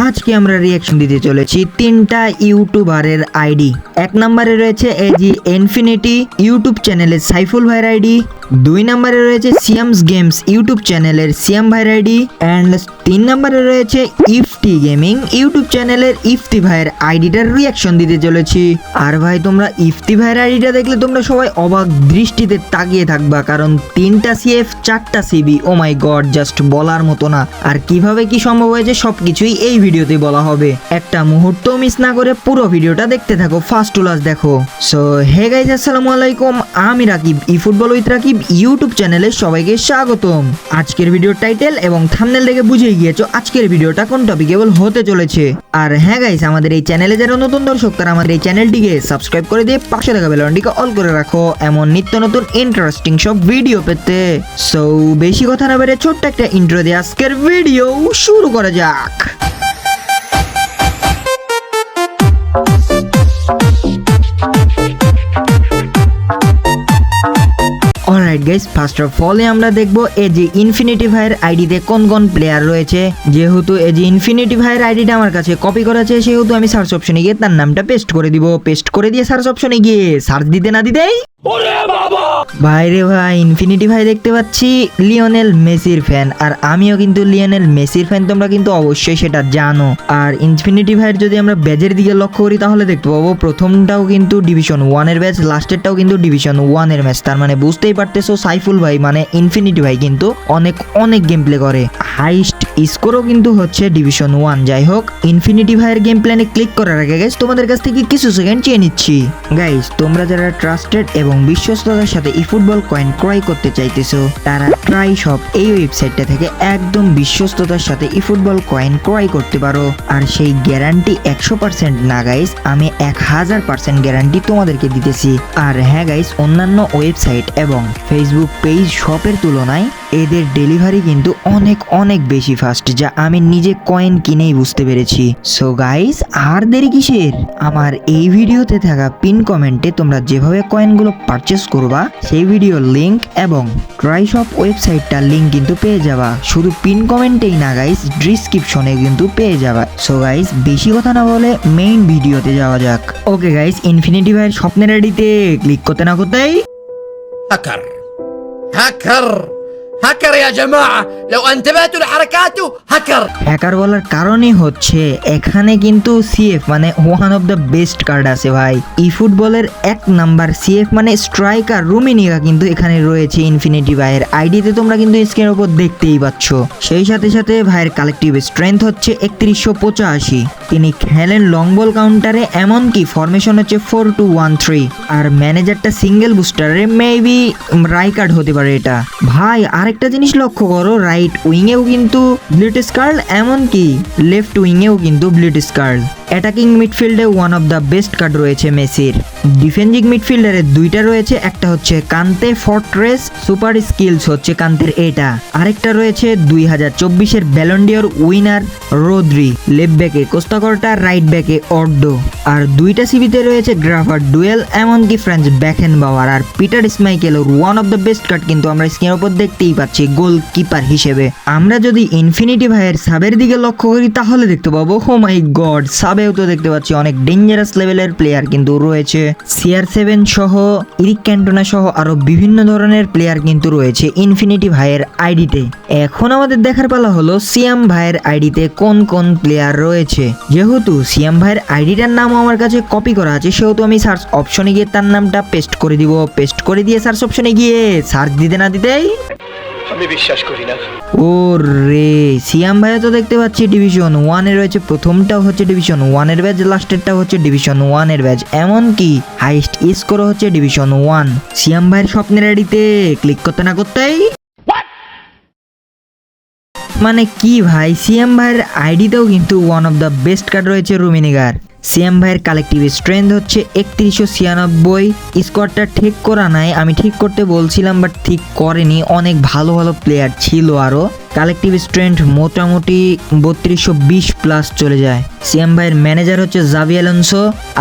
আজকে আমরা রিয়াকশন দিতে চলেছি তিনটা ইউটিউবারের আইডি এক নম্বরে রয়েছে এজি ইনফিনিটি ইউটিউব চ্যানেলের সাইফুল ভাইয়ের আইডি দুই নম্বরে রয়েছে সিয়ামস গেমস ইউটিউব চ্যানেলের সিয়াম ভাইয়ের আইডি অ্যান্ড তিন নম্বরে রয়েছে ইফটি গেমিং ইউটিউব চ্যানেলের ইফতি ভাইয়ের আইডিটার রিয়াকশন দিতে চলেছি। আর ভাই, তোমরা ইফতি ভাইয়ের আইডিটা দেখলে তোমরা সবাই অবাক দৃষ্টিতে তাকিয়ে থাকবা, কারণ তিনটা সিএফ, চারটা CB oh my god just বলার মতো না। আর কীভাবে কি সম্ভব হয়েছে সবকিছুই এই ভিডিওতে বলা হবে। একটা মুহূর্ত মিস না করে পুরো ভিডিওটা দেখতে থাকো ফার্স্ট টু লাস্ট দেখো। সো হে গাইজ আসসালামু আলাইকুম, আমি Rakib eFootball with Rakib YouTube চ্যানেলে সবাইকে স্বাগতম। আজকের ভিডিওর টাইটেল এবং থামনেল দেখে বুঝেই গিয়েছো আজকের ভিডিওটা কোন টপিকেবল হতে চলেছে। আর হ্যাঁ গাইস আমাদের এই চ্যানেলে যারা নতুন দর্শক, তারা আমাদের এই চ্যানেলটিকে সাবস্ক্রাইব করে দিয়ে পাশে থাকা বেলনটিকে অল করে রাখো। এমন নিত্য নতুন ইন্টারেস্টিং সব ভিডিও পেতে। সো বেশি কথা না বেড়ে ছোট্ট একটা ইন্ট্রো দিয়ে আজকের ভিডিও শুরু করা যাক। অলরাইট গাইস ফার্স্ট অফ অলে আমরা দেখব যে ইনফিনিটি ভাইয়ের আইডিতে কোন কোন প্লেয়ার রয়েছে। যেহেতু যে ইনফিনিটি ভাইয়ের আইডিটা আমার কাছে কপি করা আছে, সেহেতু আমি সার্চ অপশনে গিয়ে তার নামটা পেস্ট করে দিব। পেস্ট করে দিয়ে সার্চ অপশনে গিয়ে সার্চ দিতে না দিতেই ভাই রে ভাই ইনফিনিটি ভাই দেখতে পাচ্ছি লিওনেল মেসির ফ্যান আর আমিও কিন্তু লিওনেল মেসির ফ্যান তোমরা কিন্তু অবশ্যই সেটা জানো। আর ইনফিনিটি ভাইয়ের যদি আমরা ব্যাজের দিকে লক্ষ্য করি, তাহলে দেখতে পাবো প্রথমটাও কিন্তু ডিভিশন ওয়ানের ব্যাচ লাস্টেরটাও কিন্তু ডিভিশন ওয়ানের ম্যাচ তার মানে বুঝতেই পারতেছো, সাইফুল ভাই মানে ইনফিনিটি ভাই কিন্তু অনেক অনেক গেম প্লে করে হাইস্ট স্কোরও কিন্তু হচ্ছে ডিভিশন ওয়ান যাই হোক ইনফিনিটি ভাইয়ের গেম প্ল্যানে ক্লিক করার আগে গাইস তোমাদের কাছ থেকে কিছু সেকেন্ড চেয়ে নিচ্ছি। গাইস তোমরা যারা ট্রাস্টেড এবং বিশ্বস্ততার সাথে ই ফুটবল কয়েন ক্রয় করতে চাইতেছো, তারা ট্রাই শপ এই ওয়েবসাইটটা থেকে একদম বিশ্বস্ততার সাথে ই ফুটবল কয়েন ক্রয় করতে পারো। আর সেই গ্যারান্টি একশো পার্সেন্ট না গাইস আমি এক হাজার পার্সেন্ট গ্যারান্টি তোমাদেরকে দিতেছি। আর হ্যাঁ গাইস অন্যান্য ওয়েবসাইট এবং ফেসবুক পেজ শপের তুলনায় এদের ডেলিভারি কিন্তু অনেক অনেক বেশি ফাস্ট যা আমি নিজে কয়েন কিনেই বুঝতে পেরেছি। সো গাইস আর দেরি কিসের? আমার এই ভিডিওতে থাকা পিন কমেন্টে তোমরা যেভাবে কয়েনগুলো পারচেস করবা, সেই ভিডিও লিঙ্ক এবং ট্রাই শপ ওয়েবসাইটটার লিঙ্ক কিন্তু পেয়ে যাবা। শুধু পিন কমেন্টেই না গাইস ডিসক্রিপশনে কিন্তু পেয়ে যাবা। সো গাইস বেশি কথা না বলে মেইন ভিডিওতে যাওয়া যাক। ওকে গাইস ইনফিনিটি ভাইয়ের স্বপ্নের এডিতে ক্লিক করতে না করতেই হ্যাকার হ্যাকার হাকার ইয়া জামা হারাকাতু হাকার হ্যাকার বলার কারণই হচ্ছে এখানে কিন্তু সিএফ মানে one of the best card আছে ভাই। ই ফুটবলের এক নাম্বার সিএফ মানে স্ট্রাইকার রুমিনিকা কিন্তু এখানে রয়েছে ইনফিনিটি ভাইয়ের আইডিতে তোমরা কিন্তু স্ক্রিনের উপর দেখতেই পাচ্ছ। সেই সাথে সাথে ভাইয়ের কালেকটিভ স্ট্রেংথ হচ্ছে একত্রিশশো পঁচাশি। তিনি খেলেন লং বল কাউন্টারে এমনকি ফরমেশন হচ্ছে ফোর টু ওয়ান থ্রি আর ম্যানেজারটা সিঙ্গেল বুস্টারে মেবি রাইকার্ড হতে পারে এটা। ভাই, আরেকটা জিনিস লক্ষ্য করো রাইট উইংয়েও কিন্তু ব্লিটিশ স্কার্ল এমনকি লেফট উইংয়েও কিন্তু ব্লিটিশ স্কার্ল attacking মিডফিল্ডে one of the best card রয়েছে মেসির। ডিফেন্সিং মিডফিল্ডারে দুইটা রয়েছে, একটা হচ্ছে কান্তে, ফর্ট্রেস, সুপার স্কিলস হচ্ছে কান্তের এটা। আরেকটা রয়েছে দুই হাজার চব্বিশের ব্যালন্ডিয়র উইনার রোদ্রি লেফট ব্যাকে কোস্তাকরটা রাইট ব্যাকে অর্ডো আর দুইটা সিবিতে রয়েছে গ্রাফার ডুয়েল, এমনকি ফ্রেঞ্চ ব্যাকেন বাওয়ার আর Peter স্মাইকেলোর one of the best card কিন্তু আমরা স্ক্রিনের উপর দেখতেই পাচ্ছি গোলকিপার হিসেবে। আমরা যদি ইনফিনিটি ভাইয়ের সাবের দিকে লক্ষ্য করি, তাহলে দেখতে পাবো হো মাই গড সাবেও তো দেখতে পাচ্ছি অনেক ডেঞ্জারাস লেভেলের প্লেয়ার কিন্তু রয়েছে। সিআর সেভেন সহ ইরিক ক্যান্টোনা সহ আরও বিভিন্ন ধরনের প্লেয়ার কিন্তু রয়েছে ইনফিনিটি ভাইয়ের আইডিতে এখন আমাদের দেখার পালা হলো সিয়াম ভাইয়ের আইডিতে কোন কোন প্লেয়ার রয়েছে। যেহেতু সিয়াম ভাইয়ের আইডিটার নাম আমার কাছে কপি করা আছে, সেহেতু আমি সার্চ অপশনে গিয়ে তার নামটা পেস্ট করে দিব। পেস্ট করে দিয়ে সার্চ অপশনে গিয়ে সার্চ দিতে না দিতেই আমি বিশ্বাস করি না। ও রে সিয়াম ভাইয়া তো দেখতে পাচ্ছি ডিভিশন ওয়ানে রয়েছে, প্রথমটাও হচ্ছে ডিভিশন ওয়ানের ব্যাচ লাস্টেরটা হচ্ছে ডিভিশন ওয়ানের ব্যাচ এমনকি হাইস্ট স্কোর হচ্ছে ডিভিশন ওয়ান সিয়াম ভাইয়ের স্বপ্নের আইডিতে ক্লিক করতে না করতেই। মানে কি ভাই সিএম ভাইয়ের আইডিতেও কিন্তু one of the best card রয়েছে রুমিনিগার। সিএম ভাইয়ের কালেকটিভ স্ট্রেন্থ হচ্ছে একত্রিশশো ছিয়ানব্বই। স্কোয়াডটা ঠিক করা নাই, আমি ঠিক করতে বলছিলাম বাট ঠিক করেনি। অনেক ভালো ভালো প্লেয়ার ছিল আরও কালেকটিভ স্ট্রেংথ মোটামুটি বত্রিশশো বিশ প্লাস চলে যায়। সিএম ভাইয়ের ম্যানেজার হচ্ছে জাভি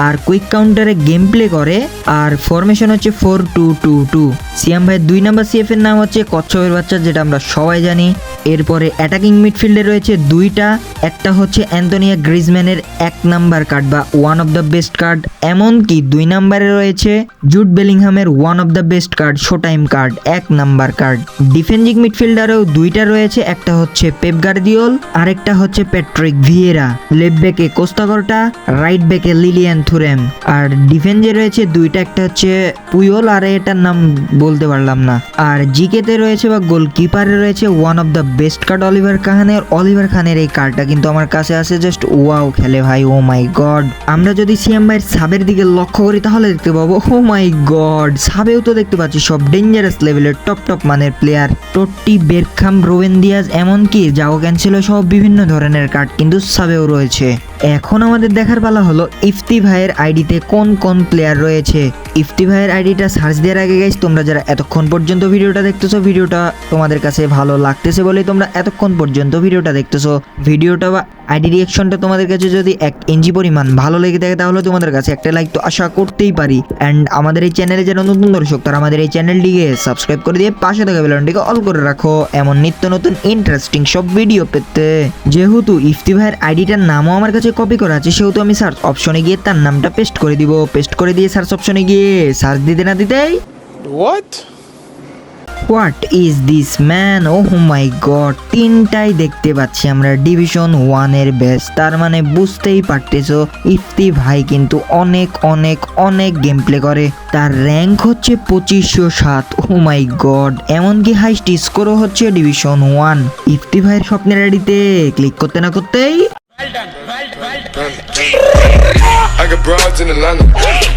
আর কুইক কাউন্টারে গেম প্লে করে আর ফরমেশন হচ্ছে four two two two CM ভাইয়ের দুই নাম্বার সিএফ এর নাম হচ্ছে কচ্ছপের বাচ্চা, যেটা আমরা সবাই জানি। এরপরে অ্যাটাকিং মিডফিল্ডে রয়েছে দুইটা, একটা হচ্ছে অ্যান্টনিয়া গ্রিজম্যানের এক নাম্বার কার্ড বা one of the best card এমনকি দুই নাম্বারে রয়েছে Jude বেলিংহামের one of the best card show time card এক নাম্বার কার্ড ডিফেন্সিং মিডফিল্ডারেও দুইটা রয়েছে একটা হচ্ছে পেপ গার্দিওল আরেকটা হচ্ছে প্যাট্রিক ভিয়েরা লেফট ব্যাকে কোস্তাগরটা রাইট ব্যাকে লিলিয়ান থুরেম আর ডিফেন্সে রয়েছে দুইটা, একটা হচ্ছে পুয়ল আর এটার নাম বলতে পারলাম না। আর জিকেতে রয়েছে বা গোলকিপারে রয়েছে one of the best card Oliver খানের অলিভার খানের এই কার্ডটা কিন্তু আমার কাছে আছে জাস্ট ওয়াও খেলে ভাই ও মাই গড আমরা যদি সিএম ভাইয়ের সাবের দিকে লক্ষ্য করি, তাহলে দেখতে পাবো ও মাই গড সাবেও তো দেখতে পাচ্ছি সব ডেঞ্জারাস লেভেলের টপ টপ মানের player Totti Beckham Robben Diaz এমনকি জাগো ক্যান্সেলও সহ বিভিন্ন ধরনের কার্ড কিন্তু সাবেও রয়েছে। এখন আমাদের দেখার পালা হলো ইফতি ভাইয়ের আইডিতে কোন কোন প্লেয়ার রয়েছে। ইফতি ভাইয়ের আইডিটা সার্চ দেওয়ার আগে গাইস তোমরা যারা এতক্ষণ পর্যন্ত ভিডিওটা দেখতেছো, ভিডিওটা তোমাদের কাছে ভালো লাগতেছে বলেই তোমরা এতক্ষণ পর্যন্ত ভিডিওটা দেখতেছো। ভিডিওটা বা আইডি রিয়াকশনটা তোমাদের কাছে যদি এক ইঞ্চি পরিমাণ ভালো লেগে থাকে, তাহলে তোমাদের কাছে একটা লাইক তো আশা করতেই পারি। অ্যান্ড আমাদের এই চ্যানেলে যারা নতুন দর্শক, তারা আমাদের এই চ্যানেলটিকে সাবস্ক্রাইব করে দিয়ে পাশে থাকা বেলনটিকে অল করে রাখো। এমন নিত্য নতুন ইন্টারেস্টিং সব ভিডিও পেতে। যেহেতু ইফতি ভাইয়ের আইডিটার নামও আমার কাছে কপি করা আছে সেহেতু আমি সার্চ অপশনে গিয়ে তার নামটা পেস্ট করে দিব। পেস্ট করে দিয়ে সার্চ অপশনে গিয়ে সার্চ দিতে না দিতেই What? What is this man oh my god তিনটাই দেখতে পাচ্ছি আমরা। ডিভিশন ওয়ানের ব্যাচ তার মানে বুঝতেই পারতেছো ইফতি ভাই কিন্তু অনেক অনেক অনেক গেম প্লে করে। তার র্যাঙ্ক হচ্ছে পঁচিশশো সাত। ও মাই গড এমনকি হাইস্ট স্কোরও হচ্ছে ডিভিশন ওয়ান ইফতি ভাইয়ের স্বপ্নের আইডিতে ক্লিক করতে না করতেই I got broads in Atlanta.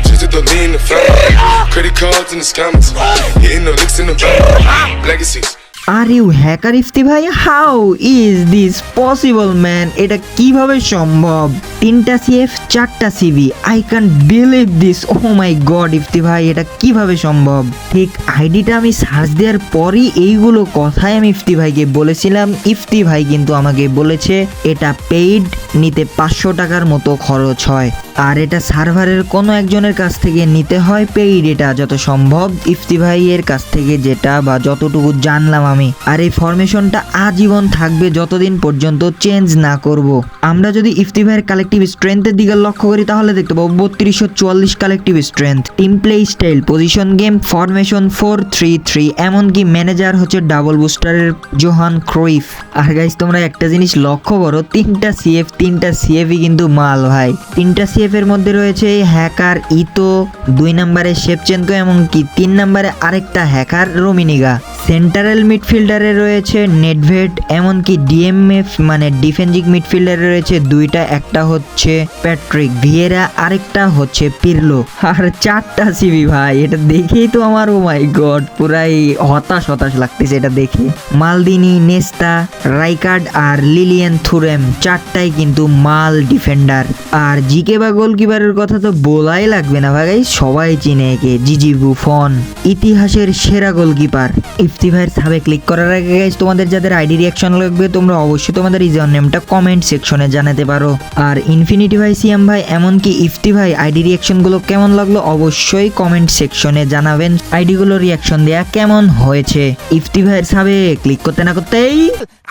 Just to in the family. Credit cards in the scammers. Hitting the licks in the bank. Legacies. Are you hacker Ifti ভাই? How is this possible man এটা কীভাবে সম্ভব? তিনটা CF চারটা CB I can believe this oh my god Ifti ভাই, এটা কীভাবে সম্ভব? ঠিক আইডিটা আমি সার্চ দেওয়ার পরই এইগুলো কথাই আমি ইফতি ভাইকে বলেছিলাম। ইফতি ভাই কিন্তু আমাকে বলেছে, এটা পেইড নিতে পাঁচশো টাকার মতো খরচ হয়। আর এটা সার্ভারের কোনো একজনের কাছ থেকে নিতে হয় পেইড, এটা যত সম্ভব ইফতি ভাইয়ের কাছ থেকে যেটা বা যতটুকু জানলাম আমি। আর এই ফরমেশনটা আজীবন থাকবে যতদিন পর্যন্ত চেঞ্জ না করব। আমরা যদি ইফতি ভাইয়ের কালেকটিভ স্ট্রেংথের দিকে লক্ষ্য করি, তাহলে দেখতে পাবো বত্রিশশো চুয়াল্লিশ collective strength team play style position game formation four three three এমনকি ম্যানেজার হচ্ছে ডাবল বুস্টারের জোহান ক্রুইফ। আর গাইজ তোমরা একটা জিনিস লক্ষ্য করো, তিনটা সিএফ তিনটা সিএফই কিন্তু মাল ভাই। তিনটা সিএফ এর মধ্যে রয়েছে হ্যাকার ইতো দুই নম্বরে শেপচেনকো এমনকি তিন নম্বরে আরেকটা হ্যাকার রোমিনিগা। সেন্ট্রাল মিডফিল্ডারে রয়েছে নেটভেট এমনকি ডিএমএফ মানে ডিফেন্সিং মিডফিল্ডারে রয়েছে দুইটা, একটা হচ্ছে প্যাট্রিক ভিয়েরা, আরেকটা হচ্ছে পিরলো। আর চারটা সিবি ভাই, এটা দেখেই তো আমার ও মাই গড পুরাই হতাশ হতাশ লাগতেছে এটা দেখে। মালদিনি, নেস্তা, রাইকার্ড আর লিলিয়ান থুরেম, চারটাই কিন্তু মাল ডিফেন্ডার। আর জিকে বা গোলকিপারের কথা তো বলাই লাগবে না ভাই, সবাই চিনে একে জিজি বুফন, ইতিহাসের সেরা গোলকিপার। ইফতি ভাইয়ের সাবে ক্লিক করার আগে গাইজ তোমাদের যাদের আইডি রিয়াকশন লাগবে তোমরা অবশ্যই তোমাদের ইউজার নেমটা কমেন্ট সেকশনে জানাতে পারো। আর ইনফিনিটি ভাই সিএম ভাই এমনকি ইফতি ভাই আইডি রিয়াকশনগুলো কেমন লাগল অবশ্যই কমেন্ট সেকশনে জানাবেন। আইডিগুলো রিয়াকশন দেয়া কেমন হয়েছে? ইফতি ভাইয়ের সাবে ক্লিক করতে না করতেই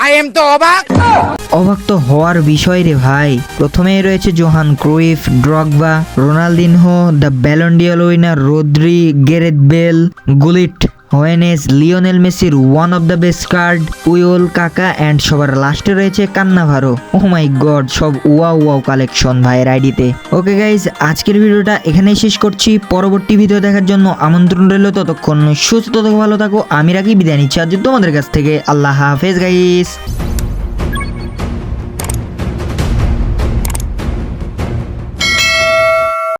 I am Tobak. অবাক। তো হওয়ার বিষয় রে ভাই। প্রথমেই রয়েছে Johan Cruyff Drogba Ronaldinho the Ballon d'Or winner Rodri Gareth Bale Gullit Hoeness Lionel মেসির one of the best card will Kaka and সবার লাস্টে রয়েছে কান্নাভারো ও মাই গড সব ওয়াও ওয়াও কালেকশন ভাইয়ের আইডিতে ওকে গাইজ আজকের ভিডিওটা এখানেই শেষ করছি। পরবর্তী ভিডিও দেখার জন্য আমন্ত্রণ রইল ততক্ষণ সুস্থ থাকো, ভালো থাকো। আমি রাখি, বিদায় নিচ্ছি আজ তোমাদের কাছ থেকে। আল্লাহ হাফেজ গাইস